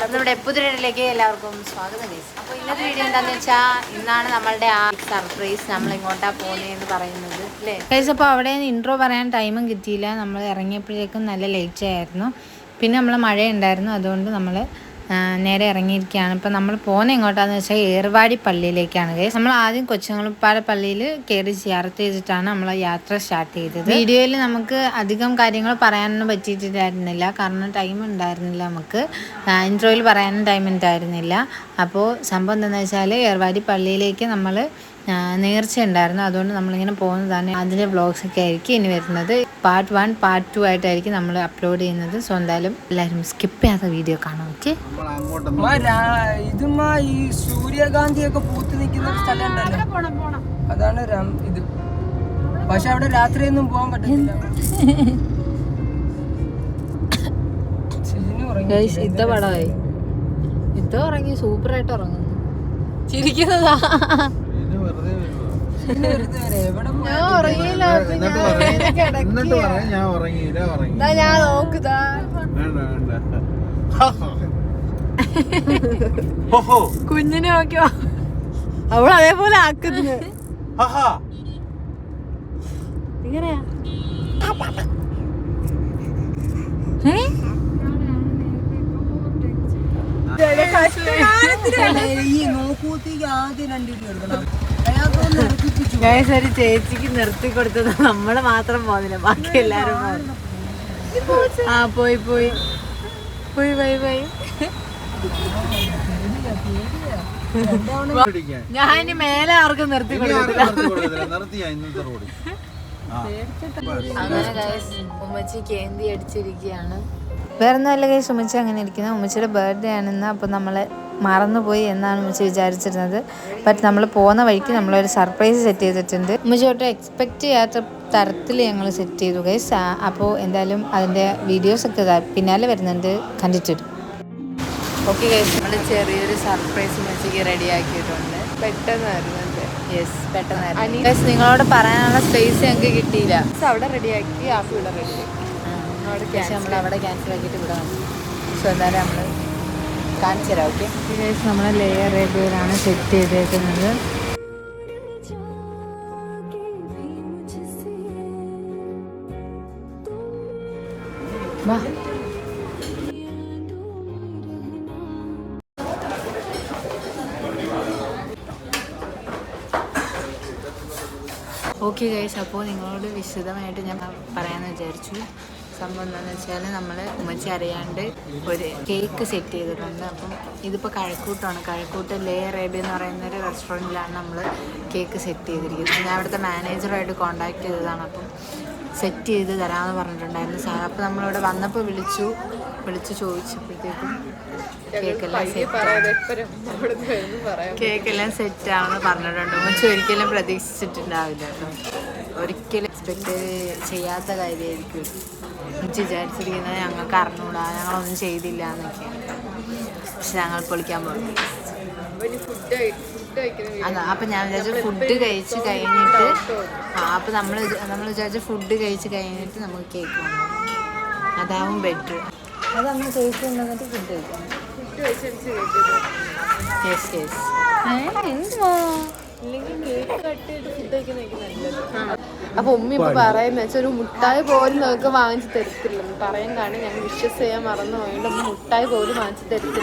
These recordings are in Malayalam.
നമ്മുടെ പുതിയയിലേക്ക് എല്ലാവർക്കും സ്വാഗതം ഗൈസ് അപ്പോൾ ഇന്നത്തെ വീഡിയോ എന്താന്ന് വെച്ചാൽ ഇന്നാണ് നമ്മളുടെ ആ സർപ്രൈസ് നമ്മൾ ഇങ്ങോട്ടാ പോകുന്നതെന്ന് പറയുന്നത് അല്ലേ? ഗൈസ് അപ്പോൾ അവിടെ ഇൻട്രോ പറയാൻ ടൈമും കിട്ടിയില്ല. നമ്മൾ ഇറങ്ങിയപ്പോഴേക്കും നല്ല ലേറ്റ് ആയിരുന്നു. പിന്നെ നമ്മൾ മഴ ഉണ്ടായിരുന്നു അതുകൊണ്ട് നമ്മൾ നേരെ ഇറങ്ങിയിരിക്കുകയാണ്. ഇപ്പം നമ്മൾ പോകുന്ന എങ്ങോട്ടാന്ന് വെച്ചാൽ ഏർവാടി പള്ളിയിലേക്കാണ്. നമ്മൾ ആദ്യം കൊച്ചുങ്ങളുപ്പാട് പള്ളിയിൽ കയറി ചേർത്ത് ചെയ്തിട്ടാണ് നമ്മൾ യാത്ര സ്റ്റാർട്ട് ചെയ്തത്. വീഡിയോയിൽ നമുക്ക് അധികം കാര്യങ്ങൾ പറയാനൊന്നും പറ്റിയിട്ടുണ്ടായിരുന്നില്ല. കാരണം ടൈം ഉണ്ടായിരുന്നില്ല നമുക്ക്. ഇൻട്രോയിൽ പറയാനും ടൈം ഉണ്ടായിരുന്നില്ല. അപ്പോൾ സംഭവം എന്താണെന്ന് വെച്ചാൽ ഏർവാടി പള്ളിയിലേക്ക് നമ്മൾ നേർച്ച ഉണ്ടായിരുന്നു. അതുകൊണ്ട് നമ്മളിങ്ങനെ പോകുന്നതാണ് അതിന്റെ വ്ളോഗ്സ് ഒക്കെ ആയിരിക്കും ഇനി വരുന്നത്. പാർട്ട് വൺ പാർട്ട് ടു ആയിട്ടായിരിക്കും നമ്മൾ അപ്ലോഡ് ചെയ്യുന്നത്. സോ എന്തായാലും എല്ലാവരും സ്കിപ്പ് ചെയ്യാത്ത വീഡിയോ കാണാം. ഓക്കെ രാ- ഈ സൂര്യകാന്തി ഒക്കെ പൂത്ത് നിൽക്കുന്ന ഒരു സ്ഥലം അതാണ് രം- ഇത്. പക്ഷെ അവിടെ രാത്രിയൊന്നും പോകാൻ പറ്റില്ല. ഇത്ത പടമായി ഇത്ത ഉറങ്ങി സൂപ്പറായിട്ട് ഉറങ്ങുന്നു. ചിരിക്കുന്നതാ. ഞാൻ എന്നിട്ട് പറയാം. ഞാൻ ഉറങ്ങിയില്ല ഉറങ്ങി ഞാൻ നോക്കുതാ വേണ്ട വേണ്ട. ഹോഹോ കുഞ്ഞിനെ നോക്കിയോ? അവൾ അതേപോലെ ആക്കുന്നു. ഹഹാ എങ്ങനെയാ ഈ നോക്കൂത്തേക്ക് ആദ്യം രണ്ടിട്ട് എടുക്കണം. അയാൾക്കൊന്ന് ഒരു ചേച്ചിക്ക് നിർത്തി കൊടുത്തത് നമ്മൾ മാത്രം പോകുന്നില്ല. ബാക്കി എല്ലാരും പോകുന്നു ആ പോയി പോയി. പോയി ബൈ ബൈ ഞാനി ഞാൻ ഇനി മേലെ ആർക്കും നിർത്തി അങ്ങനെ ഗൈസ് ഉമ്മച്ചി കേന്തി അടിച്ചിരിക്കുകയാണ്. വേറെ ഒന്നുമല്ല ഗൈസ് ഉമ്മച്ചി അങ്ങനെ ഇരിക്കുന്നത് ഉമ്മച്ചിയുടെ ബർത്ത്ഡേ ആണെന്ന് അപ്പോൾ നമ്മൾ മറന്നുപോയി എന്നാണ് ഉമ്മച്ചി വിചാരിച്ചിരുന്നത്. ബട്ട് നമ്മൾ പോകുന്ന വഴിക്ക് നമ്മളൊരു സർപ്രൈസ് സെറ്റ് ചെയ്തിട്ടുണ്ട്. ഉമ്മച്ചി ഒട്ടും എക്സ്പെക്റ്റ് ചെയ്യാത്ത തരത്തിൽ ഞങ്ങൾ സെറ്റ് ചെയ്തു ഗൈസ് അപ്പോൾ എന്തായാലും അതിന്റെ വീഡിയോസൊക്കെ പിന്നാലെ വരുന്നുണ്ട്. കണ്ടിട്ട് വരും ഓക്കെ ഗൈസ് നമ്മൾ ചെറിയൊരു സർപ്രൈസ് ഉമ്മച്ചിക്ക് റെഡി ആക്കിയിട്ടുണ്ട്. പെട്ടെന്നായിരുന്നു യെസ് പെട്ടെന്നായിരുന്നു ഗൈസ് നിങ്ങളോട് പറയാനുള്ള സ്പേസ് ഞങ്ങൾക്ക് കിട്ടിയില്ല. അവിടെ റെഡിയാക്കി ആക്കി ഇവിടെ റെഡിയാക്കി അവിടെ നമ്മൾ അവിടെ ക്യാൻസൽ ആക്കിയിട്ട് വന്നു. സോ എന്തായാലും നമ്മൾ കാണിച്ചു തരാം ഓക്കെ നമ്മൾ ലെയർ ഏരിയയിലാണ് സെറ്റ് ചെയ്തേക്കുന്നത്. വാ. ഓക്കെ ഗൈസ് അപ്പോൾ നിങ്ങളോട് വിശദമായിട്ട് ഞാൻ പറയാമെന്ന് വിചാരിച്ചു. സംഭവം എന്താണെന്ന് വെച്ചാൽ നമ്മൾ ഉമ്മച്ചി അറിയാണ്ട് ഒരു കേക്ക് സെറ്റ് ചെയ്തിട്ടുണ്ട്. അപ്പം ഇതിപ്പോൾ കഴക്കൂട്ടാണ്. കഴക്കൂട്ട് ലേ അറേബ്യ എന്ന് പറയുന്ന ഒരു റെസ്റ്റോറന്റിലാണ് നമ്മൾ കേക്ക് സെറ്റ് ചെയ്തിരിക്കുന്നത്. ഞാൻ അവിടുത്തെ മാനേജറുമായിട്ട് കോൺടാക്ട് ചെയ്തതാണ്. അപ്പം സെറ്റ് ചെയ്ത് തരാമെന്ന് പറഞ്ഞിട്ടുണ്ടായിരുന്നു. സാർ അപ്പോൾ നമ്മളിവിടെ വന്നപ്പോൾ വിളിച്ചു. വിളിച്ച് ചോദിച്ചപ്പോഴത്തേക്കും കേക്കെല്ലാം സെറ്റ് കേക്കെല്ലാം പറഞ്ഞിട്ടുണ്ട്. ഉമ്മച്ചി ഒരിക്കലും പ്രതീക്ഷിച്ചിട്ടുണ്ടാവില്ല കേട്ടോ. ഒരിക്കലും എക്സ്പെക്ട് ചെയ്യാത്ത കാര്യമായിരിക്കും. എനിക്ക് വിചാരിച്ചിരിക്കുന്നത് ഞങ്ങൾക്ക് അറിഞ്ഞൂടാ ഞങ്ങളൊന്നും ചെയ്തില്ല എന്നൊക്കെയാണ് പക്ഷെ ഞങ്ങൾ പൊളിക്കാൻ പോകും അതാ അപ്പം ഞാൻ വിചാരിച്ചു ഫുഡ് കഴിച്ച് കഴിഞ്ഞിട്ട് ആ അപ്പം നമ്മൾ നമ്മൾ വിചാരിച്ചു ഫുഡ് കഴിച്ച് കഴിഞ്ഞിട്ട് നമുക്ക് കേക്ക് കൊണ്ടുപോകും അതാവും ബെറ്റർ അത് നമ്മൾ കേക്ക് കൊണ്ടുവന്നിട്ട് ഫുഡ് കഴിക്കാം യെസ് യെസ് എന്തുവാ? ഇല്ലെങ്കിൽ കേക്ക് കട്ട് ചെയ്ത് ഫുഡ് കഴിക്കുന്നതായിരിക്കും നല്ലത്. അപ്പൊ ഉമ്മ ഇപ്പൊ പറയുന്ന വെച്ചാൽ ഒരു മുട്ടായി പോലും നമുക്ക് വാങ്ങിച്ചു തരത്തില്ല. പറയാൻ കാരണം ഞങ്ങൾ വിശ്വസ് ചെയ്യാൻ മറന്നു പോയിട്ട് ഉമ്മ മുട്ടായി പോലും വാങ്ങിച്ചു തരത്തില്ല.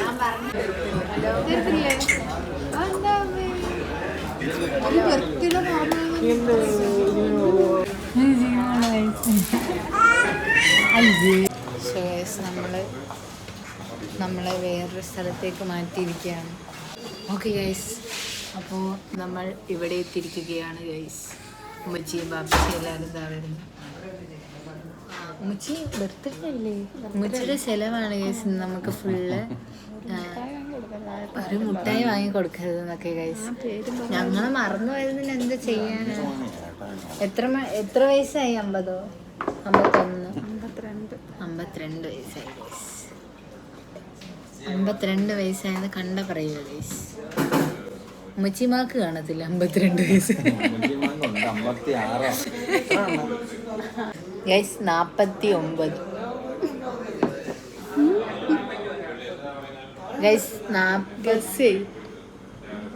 നമ്മൾ നമ്മളെ വേറൊരു സ്ഥലത്തേക്ക് മാറ്റിയിരിക്കുകയാണ്. ഓക്കെ ഗൈസ് അപ്പോൾ നമ്മൾ ഇവിടെ എത്തിയിരിക്കുകയാണ് ഗൈസ് ഉമ്മച്ചിയും ബാപ്പച്ചിയും എല്ലാവരും ഇതാ വരുന്നു. ഉമ്മച്ചി ബർത്ത്ഡേ അല്ലേ? ഉമ്മച്ചിയുടെ ചെലവാണ് ഗൈസ് നമുക്ക് ഫുള്ള് ഒരു മുട്ടായി വാങ്ങി കൊടുക്കരുത് എന്നൊക്കെ ഗൈസ് ഞങ്ങൾ മറന്നു. പോയതിന് എന്താ ചെയ്യാന്? എത്ര എത്ര വയസ്സായി? അമ്പതോ? അമ്പത്തൊന്ന്? അമ്പത്തിരണ്ട്. അമ്പത്തിരണ്ട് വയസ്സായി ഗൈസ് അമ്പത്തിരണ്ട് വയസ്സായെന്ന് കണ്ട പറയുക ഗൈസ് ഉമ്മച്ചിമാക്ക് കാണത്തില്ല അമ്പത്തിരണ്ട് വയസ്സ്. ഗൈസ് നാപ്പത്തി ഒമ്പത് ഗൈസ്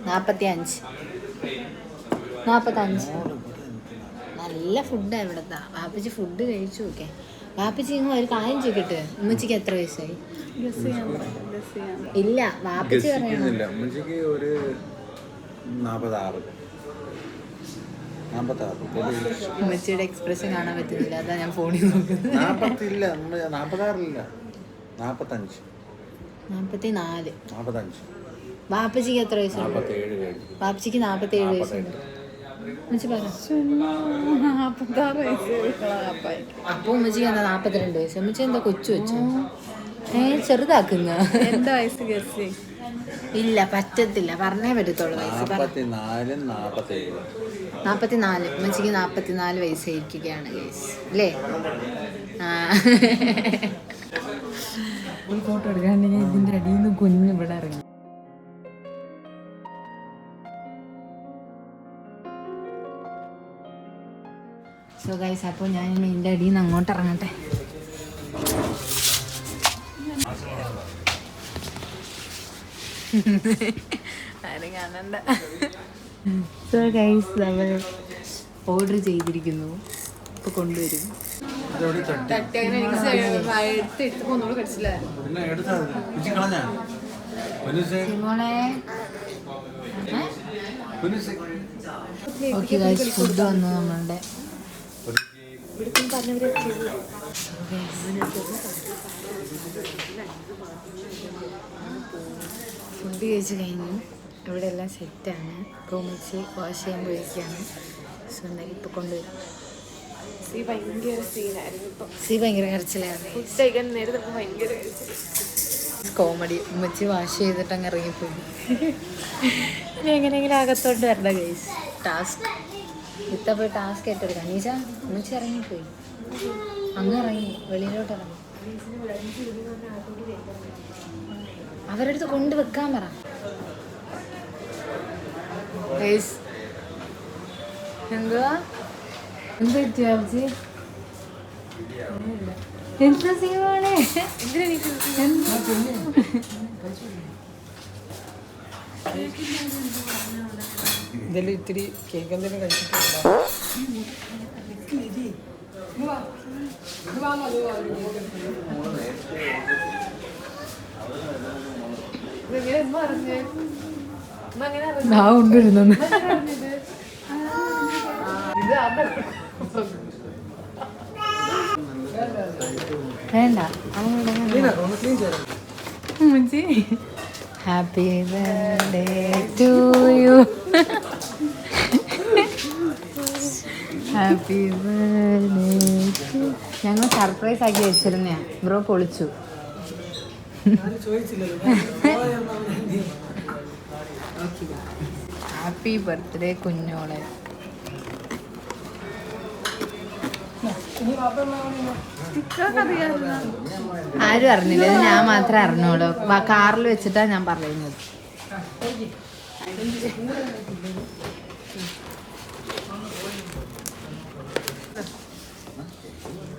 നാപ്പത്തി അഞ്ച് നാപ്പത്തഞ്ച്. നല്ല ഫുഡാണ് ഇവിടുത്തെ. വാപ്പച്ചി ഫുഡ് കഴിച്ചു നോക്കേ വാപ്പച്ചി ഇങ്ങ് ഒരു കാര്യം ചോദിക്കട്ടെ? ഉമ്മച്ചിക്ക് എത്ര വയസ്സായി? ഇല്ല വാപ്പച്ചി പറയുന്നില്ല ഉമ്മച്ചിക്ക് ഒരു നാൽപ്പത്താറ് ഉമ്മച്ചിയുടെ എക്സ്പ്രഷൻ കാണാൻ പറ്റുന്നില്ല. അതാ ഞാൻ ഫോണിൽ നോക്കുന്നത്. നാൽപ്പത്തില്ല നാൽപ്പത്താറില്ല നാൽപ്പത്തഞ്ച് നാപ്പത്തി നാല് നാൽപ്പത്തഞ്ച് വാപ്പച്ചിക്ക് എത്ര വയസ്സുണ്ട്? വാപ്പച്ചിക്ക് നാപ്പത്തി ഏഴ് വയസ്സുണ്ട്. ഉമ്മച്ചി വയസ്സ്. ഉമ്മച്ചിക്ക് എന്താ നാപ്പത്തിരണ്ട് വയസ്സ്? ഉമ്മച്ചി എന്താ കൊച്ചു വെച്ചു ഏ ചെറുതാക്കുന്ന. എന്താ വയസ്സ് ഗസ് ഇല്ല പറ്റത്തില്ല. പറഞ്ഞേ പറ്റത്തുള്ളൂ വയസ്സ് നാൽപ്പത്തിനാലും നാൽപ്പത്തേഴ് ഉമ്മച്ചിക്ക് നാപ്പത്തിനാല് വയസ്സായിരിക്കുകയാണ് ഗൈസ് അല്ലേ? ആ. ഒരു ഫോട്ടോ എടുക്കാണ്ടെങ്കിൽ ഇതിന്റെ അടിയിൽ നിന്ന് കുഞ്ഞ് ഇവിടെ ഇറങ്ങി. സോ ഗൈസ് അപ്പോൾ ഞാൻ ഇനി ഇതിന്റെ അടിയിൽ നിന്ന് അങ്ങോട്ട് ഇറങ്ങട്ടെ? ആരും കാണണ്ട. സോ ഗൈസ് നമ്മൾ ഓർഡർ ചെയ്തിരിക്കുന്നു. ഇപ്പൊ കൊണ്ടുവരും. ഓക്കെ ഗൈസ് ഫുഡ് വന്നു നമ്മളുടെ. ഫുഡ് കഴിച്ച് കഴിഞ്ഞു ഇവിടെ എല്ലാം സെറ്റാണ് റൂമിച്ച് വാഷ് ചെയ്യാൻ പോയിരിക്കുകയാണ്. സോ എന്തായാലും ഇപ്പോൾ കൊണ്ടുവരും. സീ ഭയങ്കര സീനായിരുന്നു സീ സി ഭയങ്കര കരച്ചിലായിരുന്നു ഫുഡ് കഴിക്കാൻ നേരത്തെ ഭയങ്കര. കോമഡി ഉമ്മച്ചി വാഷ് ചെയ്തിട്ട് അങ്ങ് ഇറങ്ങിപ്പോയി. ഇനി എങ്ങനെയെങ്കിലും അകത്തോട്ട് വരണ്ട ഗൈസ് ടാസ്ക് ഇത്ത പോയി ടാസ്ക് ഏറ്റെടുക്കാം. അനീഷ ഉമ്മച്ചി ഇറങ്ങിപ്പോയി. അങ്ങ് ഇറങ്ങി വെളിയിലോട്ട് ഇറങ്ങി അവരടുത്ത് കൊണ്ട് വെക്കാൻ പറ. എന്തുവാ? എന്ത് പറ്റിയോ എന്താ സീമാണ് ഇതിൽ ഇത്തിരി കേക്ക് എന്തെങ്കിലും കഴിച്ചിട്ടുണ്ടോ ഇതെങ്ങനെ ഉമ്മ അറിഞ്ഞേ ഉമ്മ എങ്ങനെ അറിഞ്ഞു ഞാൻ കൊണ്ടുവരുന്നു അറിഞ്ഞത് വേണ്ട. Happy birthday to you happy ഞങ്ങൾ സർപ്രൈസ് ആക്കി വെച്ചിരുന്ന ബ്രോ പൊളിച്ചു. ഹാപ്പി ബർത്ത്ഡേ കുഞ്ഞോളെ. ആരും അറിഞ്ഞില്ല. ഞാൻ മാത്രമേ അറിഞ്ഞോളൂ കാറിൽ വെച്ചിട്ടാണ് ഞാൻ പറയുന്നത് മുറിക്കൂ ഒരു ചോക്ലേറ്റ് മിഠായി പോലും വാങ്ങിച്ചു തരത്തില്ലെന്ന് പറഞ്ഞ ഉമ്മി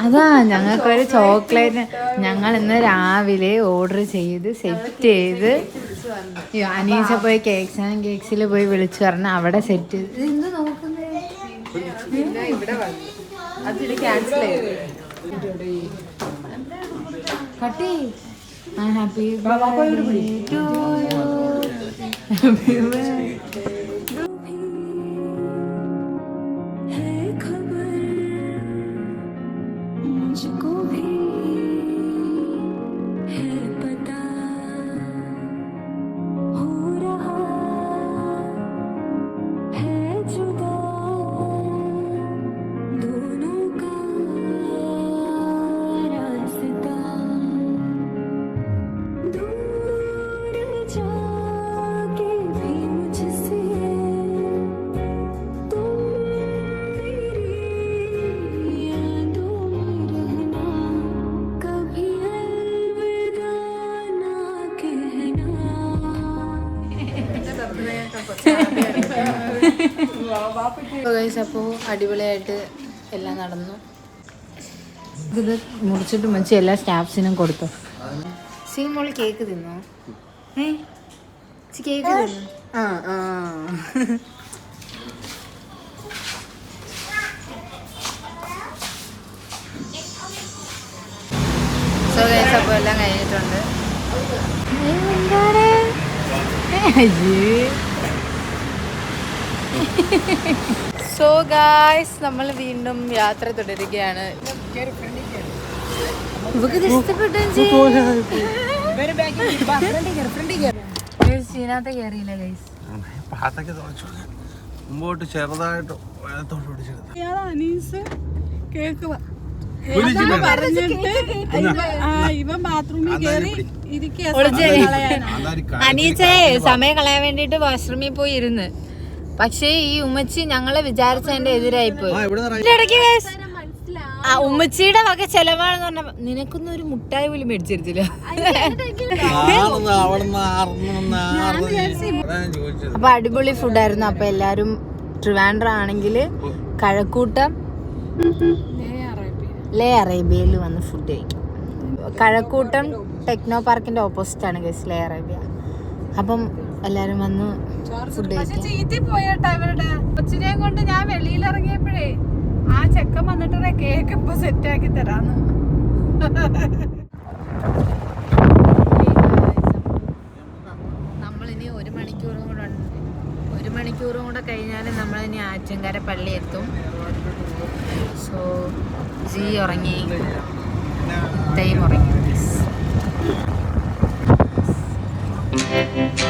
അതാ ഞങ്ങൾക്കൊരു ചോക്ലേറ്റ് ഞങ്ങൾ ഇന്ന് രാവിലെ ഓർഡർ ചെയ്ത് സെറ്റ് ചെയ്ത് അനീസ പോയി കേക്സ് ആൻഡ് കേക്സിൽ പോയി വിളിച്ചു പറഞ്ഞ് അവിടെ സെറ്റ് ചെയ്ത്. എന്ത് നോക്കുന്നേ? കട്ടി. Happy birthday to you happy birthday അപ്പോൾ അടിപൊളിയായിട്ട് എല്ലാം നടന്നു. ഇത് മുറിച്ചിട്ട് വെച്ച് എല്ലാ സ്റ്റാഫ്സിനും കൊടുത്തു. സീമോൾ കേക്ക് തിന്നോ? ഏ? കേക്ക് തിന്നു? ആ ആ. സോ ഗൈസ് അപ്പോൾ എല്ലാം കഴിഞ്ഞിട്ടുണ്ട്. എന്താണ്? സോ ഗായ്സ് നമ്മൾ വീണ്ടും യാത്ര തുടരുകയാണ്. കയറിയില്ല ഗൈസ് മുമ്പോട്ട് ചെറുതായിട്ട് അനീച്ചേ സമയം കളയാൻ വേണ്ടിട്ട് വാഷ്റൂമിൽ പോയി ഇരുന്ന് പക്ഷേ ഈ ഉമ്മച്ചി ഞങ്ങളെ വിചാരിച്ചതിന്റെ എതിരായി പോയി ഇടയ്ക്ക് ആ ഉമ്മച്ചിയുടെ വക ചെലവാണെന്ന് പറഞ്ഞ നിനക്കൊന്നും ഒരു മുട്ടായി പോലും മേടിച്ചിരുത്തില്ല അപ്പൊ അടിപൊളി ഫുഡായിരുന്നു. അപ്പൊ എല്ലാരും ട്രിവാൻഡ്ര ആണെങ്കിൽ കഴക്കൂട്ടം ലേ അറേബ്യയിൽ വന്ന് ഫുഡ് കഴിക്കും. കഴക്കൂട്ടം ടെക്നോ പാർക്കിന്റെ ഓപ്പോസിറ്റ് ആണ് ഗസ് ലേ അറേബ്യ. അപ്പം എല്ലാരും വന്ന് ഫുഡ് ചീറ്റി പോയട്ടാ ഇവരുടെ. കൊച്ചിനെയും കൊണ്ട് ഞാൻ വെളിയിൽ ഇറങ്ങിയപ്പോഴേ ആ ചെക്കൻ വന്നിട്ട് കേക്ക് ഇപ്പൊ സെറ്റ് ആക്കി തരാന്ന്. നമ്മളിനി ഒരു മണിക്കൂറും കൂടെ ഉണ്ട്. ഒരു മണിക്കൂറും കൂടെ കഴിഞ്ഞാൽ നമ്മളിനി ആറ്റങ്കര പള്ളി എത്തും. സോ ജി ഉറങ്ങി. തൈ ഉറങ്ങി. Thank നാട്ടിൽ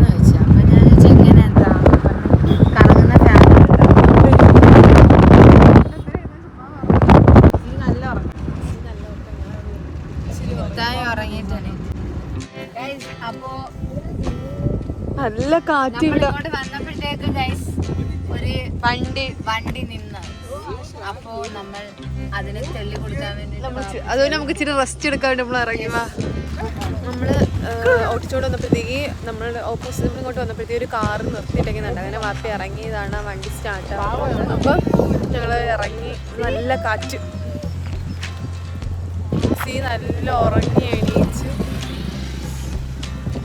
നല്ല കാറ്റ് നമ്മൾ ഇങ്ങോട്ട് വന്നപ്പോഴത്തേക്ക് ഗൈസ് ഒരു വണ്ടി വണ്ടി നിന്ന്. അപ്പോ നമ്മൾ അതിനെ തെള്ളി കൊടുക്കാൻ വേണ്ടി അതുകൊണ്ട് നമുക്ക് ഇച്ചിരി റെസ്റ്റ് എടുക്കാൻ വേണ്ടി നമ്മൾ ഇറങ്ങി വാ. നമ്മൾ ഓട്ടിച്ചോണ്ട് വന്നപ്പോഴത്തേക്ക് നമ്മൾ ഓപ്പോസിറ്റ് നമ്മൾ ഇങ്ങോട്ട് വന്നപ്പോഴത്തേക്ക് ഒരു കാറ് നിർത്തിയിട്ടേക്കുന്നുണ്ട്. അങ്ങനെ വാപ്പി ഇറങ്ങിയതാണ് വണ്ടി സ്റ്റാർട്ട് അപ്പം ഞങ്ങൾ ഇറങ്ങി. നല്ല കാറ്റ്. സീ നല്ല ഉറങ്ങി എണീച്ച്.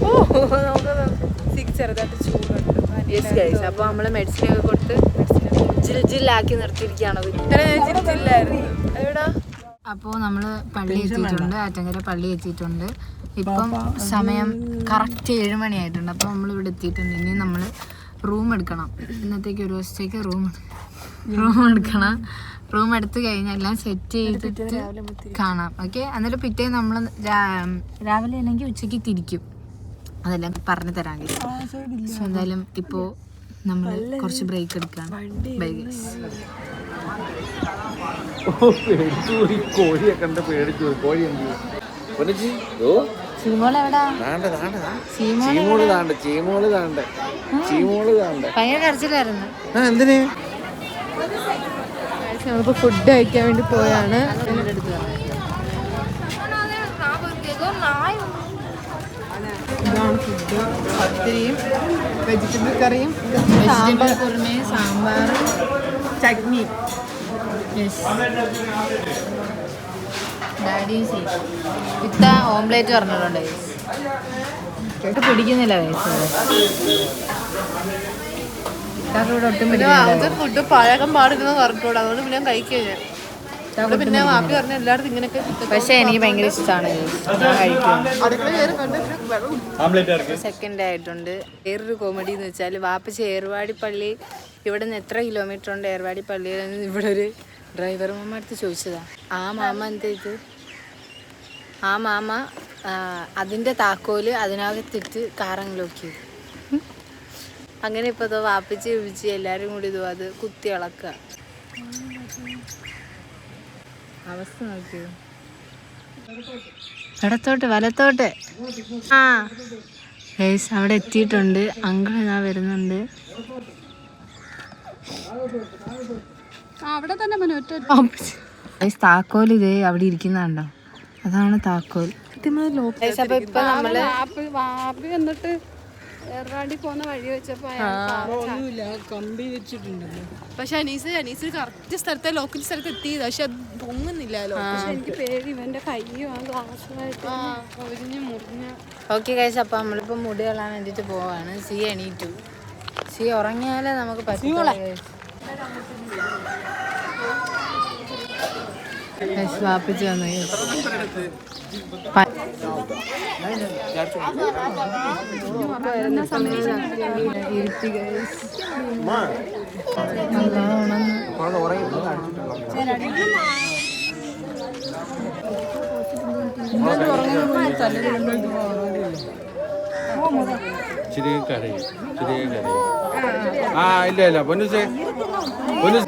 ഓ നമുക്ക് സീക്ക് ചെറുതായിട്ട് ചൂടുണ്ട്. അപ്പോൾ നമ്മൾ മെഡിസിൻ ഒക്കെ കൊടുത്ത് ജിൽ ജില്ലാക്കി നിർത്തിയിരിക്കുകയാണ്? എവിടാ? അപ്പോൾ നമ്മൾ പള്ളി എത്തിയിട്ടുണ്ട്. ആറ്റങ്കര പള്ളി എത്തിയിട്ടുണ്ട്. ഇപ്പം സമയം കറക്റ്റ് ഏഴ് മണിയായിട്ടുണ്ട്. അപ്പോൾ നമ്മൾ ഇവിടെ എത്തിയിട്ടുണ്ട്. ഇനി നമ്മൾ റൂം എടുക്കണം. ഇന്നത്തേക്ക് ഒരു ദിവസത്തേക്ക് റൂം റൂം എടുക്കണം. റൂം എടുത്തു കഴിഞ്ഞാൽ എല്ലാം സെറ്റ് ചെയ്തിട്ട് കാണാം. ഓക്കെ അന്നേരം പിറ്റേ നമ്മൾ രാവിലെ അല്ലെങ്കിൽ ഉച്ചയ്ക്ക് തിരിക്കും. അതെല്ലാം പറഞ്ഞു തരാൻ സോ എന്തായാലും ഇപ്പോ നമ്മൾ കുറച്ച് ബ്രേക്ക് എടുക്കുകയാണ് ബൈ ഗൈസ് പേടിച്ചു കോഴി എന്തിന്? ഫുഡ് കഴിക്കാൻ വേണ്ടി പോയാണ്. ഇതാണ് ഫുഡ് പത്തിരിയും വെജിറ്റബിൾ കറിയും സാമ്പാർ. കുറുമയും സാമ്പാർ. ചട്നി. സീറ്റ് ഇത്ത ഓംലേറ്റ് പറഞ്ഞിട്ടുണ്ട് കേട്ട് പിടിക്കുന്നില്ല വയസ്സ് ഇവിടെ ഒട്ടും ഫുഡ് പഴകം പാടില്ലെന്ന് പറഞ്ഞോളൂ അതുകൊണ്ട് പിന്നെ കഴിക്കുക ഞാൻ പിന്നെ വാപ്പി പറഞ്ഞ എല്ലായിടത്തും ഇങ്ങനെയൊക്കെ പക്ഷെ എനിക്ക് ഭയങ്കര ഇഷ്ടമാണ് കഴിക്കും സെക്കൻഡ് ആയിട്ടുണ്ട്. വേറൊരു കോമഡി എന്ന് വെച്ചാൽ വാപ്പച്ചി ഏർവാടി പള്ളി ഇവിടെ നിന്ന് എത്ര കിലോമീറ്റർ ഉണ്ട് ഏർവാടി പള്ളിയിൽ നിന്ന് ഇവിടെ ഒരു ഡ്രൈവർ മാമ അടുത്ത് ചോദിച്ചതാ. ആ മാമ എന്താ ഇത്? ആ മാമ അതിന്റെ അതിന്റെ താക്കോൽ അതിനകത്തിട്ട് കാറങ്ങിലോക്കി അങ്ങനെ ഇപ്പോൾ ഇതോ വാപ്പിച്ച് വിളിച്ച് എല്ലാരും കൂടി ഇതുവാ അത് കുത്തി ഇളക്കുക അവസ്ഥ നോക്കിയോ ഇടത്തോട്ട് വലത്തോട്ട്. ആ. ഗൈസ് അവിടെ എത്തിയിട്ടുണ്ട്. അങ്കിൾ ഞാൻ വരുന്നുണ്ട്. അവിടെ തന്നെ താക്കോൽ ഇതേ അവിടെ ഇരിക്കുന്നുണ്ടോ? അതാണ് താക്കോൽ. ഇപ്പൊ നമ്മൾ വാപ്പി ഏർവാടി പോകുന്ന വഴി വെച്ചപ്പോ അയാൾ ഒന്നുമില്ല കമ്പി വെച്ചിട്ടുണ്ടല്ലോ. പക്ഷെ അനീസ് അനീസ് കറക്റ്റ് സ്ഥലത്തെ ലോക്കൽ സ്ഥലത്ത് എത്തിയത്. പക്ഷെ അത് പൊങ്ങുന്നില്ലല്ലോ പക്ഷെ എനിക്ക് പേടി ഇവന്റെ കയ്യും ആ ഗ്ലാസ്സുമായിട്ട് ഒരിഞ്ഞ് മുറിഞ്ഞ്. ഓക്കെ കഴിച്ച അപ്പൊ നമ്മളിപ്പോ മുടി കളാൻ വേണ്ടിട്ട് പോവാണ്. സി എണീറ്റു. സി ഉറങ്ങിയാലേ നമുക്ക് പറ്റുള്ളൂ വാപ്പിച്ച് വന്നു ഇച്ചിരി കരയും ആ ഇല്ല ഇല്ല പൊന്നുസേ പൊന്നു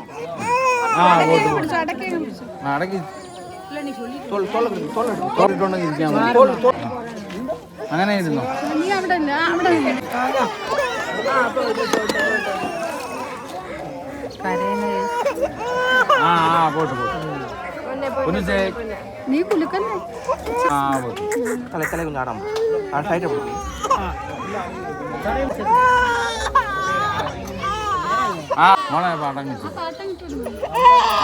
തോൾ. അങ്ങനെ ഇരുന്നു? നീ അവിടെ ഇല്ല അവിടെ ഇല്ല. ആ ആ പോട്ട് പോട്ട്. നീ കുലുക്കല്ലേ ആ പോട്ട്. ആ മോളെ പാട്ടം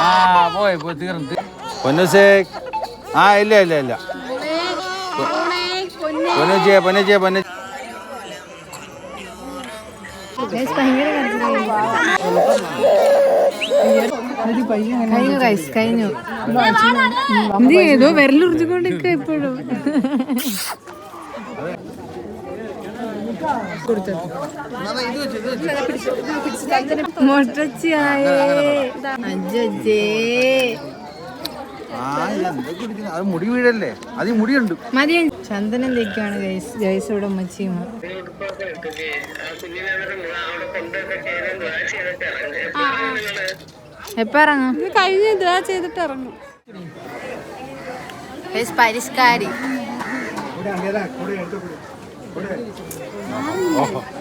ആ പോയി പോയി തീർന്ന് തീർ- പൊന്നുസേ ആ ഇല്ല ഇല്ല ഇല്ല. പൊന്നുച്ചേ പൊന്നുച്ചേ പൊന്നു. കഴിഞ്ഞു. ഗൈസ് കഴിഞ്ഞു. എന്ത് ചെയ്തു? വിരലുറിച്ചുകൊണ്ടിരിക്കുക എപ്പോഴും മുടി വീഴല്ലേ അത് മുടിയുണ്ട് മതി ചന്ദനം തേക്കാണ് ഗൈസ് ഇവിടെ ഉമ്മച്ചിയും എപ്പ ഇറങ്ങും കഴിഞ്ഞ് ഇതാ ചെയ്തിട്ട് ഇറങ്ങും പരിഷ്കാരി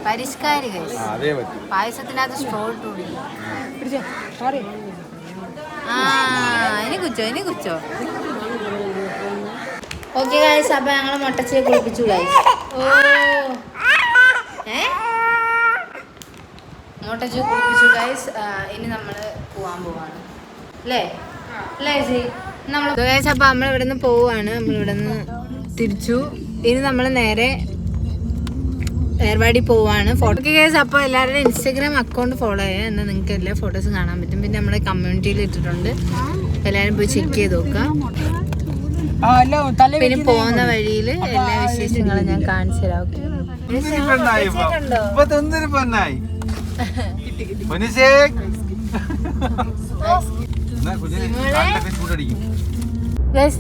പരിഷ്കാരി അതേ പറ്റി. പായസത്തിനകത്ത് സ്ട്രോ ഇട്ട് കുടിക്കും. ആ. ഇനി കുച്ചോ ഇനി കുച്ചോ. ഓക്കെ ഗൈസ് അപ്പൊ ഞങ്ങൾ മുട്ടച്ചിയെ കുളിപ്പിച്ചു ഗൈസ് ഓ. ഏ? മുട്ടച്ചിയെ കുളിപ്പിച്ചു ഗൈസ് ഇനി നമ്മൾ പോവാൻ പോവാണ്. അല്ലേ? അല്ലേ നമ്മൾ ഗൈസ് അപ്പൊ നമ്മൾ ഇവിടെ നിന്ന് പോവാണ്. നമ്മൾ ഇവിടെ നിന്ന് തിരിച്ചു. ഇനി നമ്മൾ നേരെ ഏർവാടി പോവാണ്. ഫോട്ടോ കേസ് അപ്പോൾ എല്ലാവരുടെ ഇൻസ്റ്റാഗ്രാം അക്കൗണ്ട് ഫോളോ ചെയ്യാം എന്നാൽ നിങ്ങൾക്ക് എല്ലാ ഫോട്ടോസും കാണാൻ പറ്റും. പിന്നെ നമ്മുടെ കമ്മ്യൂണിറ്റിയിൽ ഇട്ടിട്ടുണ്ട്. എല്ലാവരും പോയി ചെക്ക് ചെയ്ത് നോക്കാം പിന്നെ പോകുന്ന വഴിയിൽ എല്ലാ വിശേഷങ്ങളും ഞാൻ കാണിച്ചു തരാം ഓക്കെ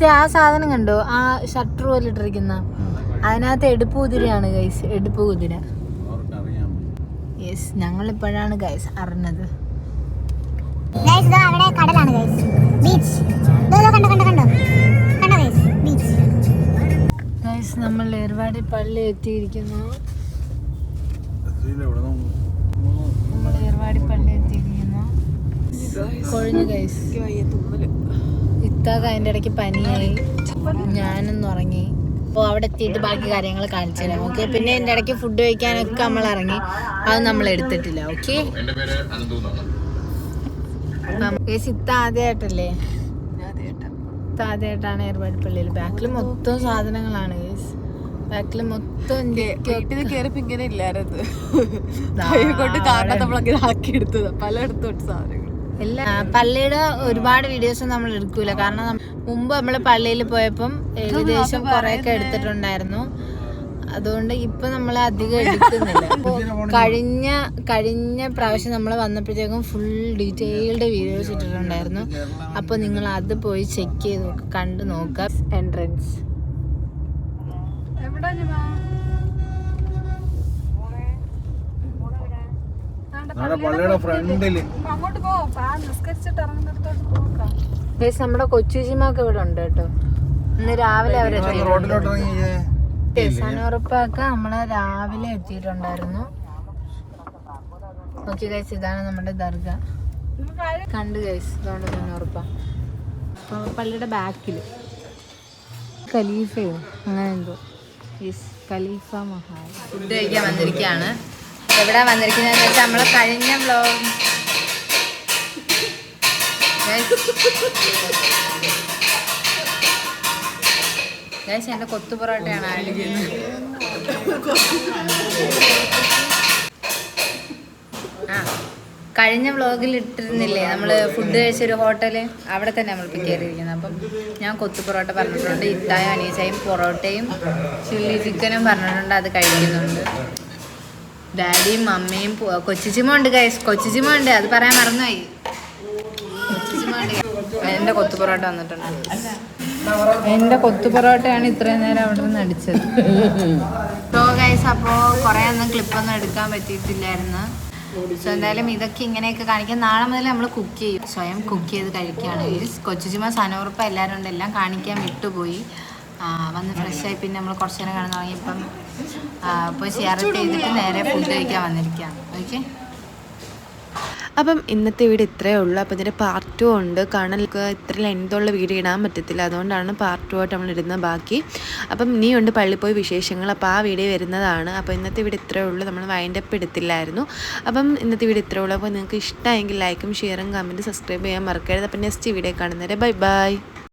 ആ സാധനം കണ്ടോ? ആ ഷട്ടർ പോലെ ഇട്ടിരിക്കുന്ന. അതിനകത്ത് എടുപ്പ് കുതിരയാണ് ഗൈസ് എടുപ്പ് കുതിര. യെസ് ഞങ്ങളിപ്പോഴാണ് ഗൈസ് അറിഞ്ഞത്. അവിടെ കടലാണ് ഗൈസ് ബീച്ച് കണ്ടോ കണ്ടോ കണ്ടോ? കണ്ടോ ഗൈസ് ബീച്ച് ഗൈസ് നമ്മൾ ഏർവാടി പള്ളി എത്തിയിരിക്കുന്നു. നമ്മൾ ഏർവാടി പള്ളി എത്തിയിരിക്കുന്നു. കൊഴിഞ്ഞു ഗൈസ് ഇത്താക്ക് അതിന്റെ ഇടയ്ക്ക് പനിയായി. ഞാനൊന്ന് ഉറങ്ങി. അപ്പോൾ അവിടെ എത്തിയിട്ട് ബാക്കി കാര്യങ്ങൾ കാണിച്ചു തരാം ഓക്കെ പിന്നെ എന്റെ ഇടയ്ക്ക് ഫുഡ് കഴിക്കാനൊക്കെ നമ്മൾ ഇറങ്ങി. അത് നമ്മൾ എടുത്തിട്ടില്ല ഓക്കെ സിത്ത ആദ്യമായിട്ടല്ലേ ആദ്യമായിട്ടാണ് ഏർവാടി പള്ളിയിൽ. ബാക്കിൽ മൊത്തം സാധനങ്ങളാണ് ബാക്കിൽ മൊത്തം ഇല്ലായിരുന്നു. കൊണ്ട് കാരണം നമ്മളങ്ങനെ ആക്കിയെടുത്തത്. പലയിടത്തോട്ട് സാധനങ്ങൾ. എല്ലാ പള്ളിയുടെ ഒരുപാട് വീഡിയോസ് നമ്മൾ എടുക്കൂല. കാരണം മുമ്പ് നമ്മൾ പള്ളിയിൽ പോയപ്പം ഏകദേശം കുറെയൊക്കെ എടുത്തിട്ടുണ്ടായിരുന്നു. അതുകൊണ്ട് ഇപ്പൊ നമ്മൾ അധികം എടുക്കുന്നില്ല. കഴിഞ്ഞ കഴിഞ്ഞ പ്രാവശ്യം നമ്മൾ വന്നപ്പോഴത്തേക്കും ഫുൾ ഡീറ്റെയിൽഡ് വീഡിയോസ് ഇട്ടിട്ടുണ്ടായിരുന്നു. അപ്പൊ നിങ്ങൾ അത് പോയി ചെക്ക് ചെയ്ത് നോക്ക് കണ്ടു നോക്കാം. എൻട്രൻസ് എവിടെ നമ്മുടെ പള്ളിയുടെ ഫ്രണ്ടിൽ. അങ്ങോട്ട് നിസ്കരിച്ചിട്ട് ഇറങ്ങുന്നിടത്തോട്ട് നമ്മുടെ കൊച്ചുചിമാക്ക് ഇവിടെ ഉണ്ട് കേട്ടോ. ഇന്ന് രാവിലെ അവരെത്തി ഉറപ്പാക്ക. സനുറപ്പൊക്കെ നമ്മളെ രാവിലെ എത്തിയിട്ടുണ്ടായിരുന്നു. ഓക്കെ ഗൈസ് ഇതാണ് നമ്മുടെ ദർഗ. കണ്ട് ഗൈസ് ഇതുകൊണ്ട് മുന്നൂറുപ്പ പള്ളിയുടെ ബാക്കിൽ ഖലീഫയോ? അങ്ങനെ എന്തോ. യെസ് ഖലീഫ മഹാൽ ഫുഡ് കഴിക്കാൻ വന്നിരിക്കുകയാണ് എവിടെ വന്നിരിക്കുന്നതെന്ന് വെച്ചാൽ കഴിഞ്ഞ വ്ലോഗ് ഗൈസ് എന്റെ കൊത്തു പൊറോട്ടയാണ് ആയിരിക്കുന്നത് ആ കഴിഞ്ഞ വ്ളോഗിൽ ഇട്ടിരുന്നില്ലേ? നമ്മൾ ഫുഡ് കഴിച്ചൊരു ഹോട്ടൽ അവിടെ തന്നെ നമ്മൾ ഇപ്പോൾ കയറിയിരിക്കുന്നത് അപ്പം ഞാൻ കൊത്തു പൊറോട്ട പറഞ്ഞിട്ടുണ്ട്. ഇത്തായും അനീസയും പൊറോട്ടയും ചില്ലി ചിക്കനും പറഞ്ഞിട്ടുണ്ട്. അത് കഴിക്കുന്നുണ്ട്. ഡാഡിയും അമ്മയും കൊച്ചിച്ചിമുണ്ട് ഗൈസ് കൊച്ചിച്ചിമ ഉണ്ട് അത് പറയാൻ മറന്നുപോയി. എന്റെ കൊത്തു പൊറോട്ട വന്നിട്ടുണ്ട്. എന്റെ കൊത്തു പൊറോട്ടയാണ് ഇത്രയും നേരം അവിടെ നിന്ന് അടിച്ചത്. സോ ഗൈസ് അപ്പോൾ കുറേ ഒന്നും ക്ലിപ്പൊന്നും എടുക്കാൻ പറ്റിയിട്ടില്ലായിരുന്നു. സോ എന്തായാലും ഇതൊക്കെ ഇങ്ങനെയൊക്കെ കാണിക്കാം നാളെ മുതൽ നമ്മൾ കുക്ക് ചെയ്യും. സ്വയം കുക്ക് ചെയ്ത് കഴിക്കുകയാണ് കൊച്ചുചുമ സനോർപ്പ എല്ലാവരും ഉണ്ട്. എല്ലാം കാണിക്കാൻ വിട്ടുപോയി. വന്ന് ഫ്രഷായി പിന്നെ നമ്മൾ കുറച്ച് നേരം കാണാൻ തുടങ്ങിയപ്പം നേരെ വന്നിരിക്കുകയാണ്. അപ്പം ഇന്നത്തെ വീട് ഇത്രയേ ഉള്ളൂ. അപ്പോൾ ഇതിന്റെ പാർട്ട് ടു ഉണ്ട്. കാരണം നമുക്ക് ഇത്ര ലെങ്തുള്ള വീട് ഇടാൻ പറ്റത്തില്ല. അതുകൊണ്ടാണ് പാർട്ട് ടു ആയിട്ട് നമ്മൾ ഇടുന്നത് ബാക്കി. അപ്പം ഉണ്ട് പള്ളി പോയി വിശേഷങ്ങൾ. അപ്പോൾ ആ വീഡിയോ വരുന്നതാണ്. അപ്പോൾ ഇന്നത്തെ വീട് ഇത്രയേ ഉള്ളൂ. നമ്മൾ വൈൻഡപ്പ് എടുത്തില്ലായിരുന്നു. അപ്പം ഇന്നത്തെ വീട് ഇത്രയേ ഉള്ളൂ. അപ്പോൾ നിങ്ങൾക്ക് ഇഷ്ടമായെങ്കിൽ ലൈക്കും ഷെയറും കമന്റും സബ്സ്ക്രൈബ് ചെയ്യാൻ മറക്കരുത്. അപ്പം നെക്സ്റ്റ് വീഡിയോ കാണുന്നവരെ ബൈ ബൈ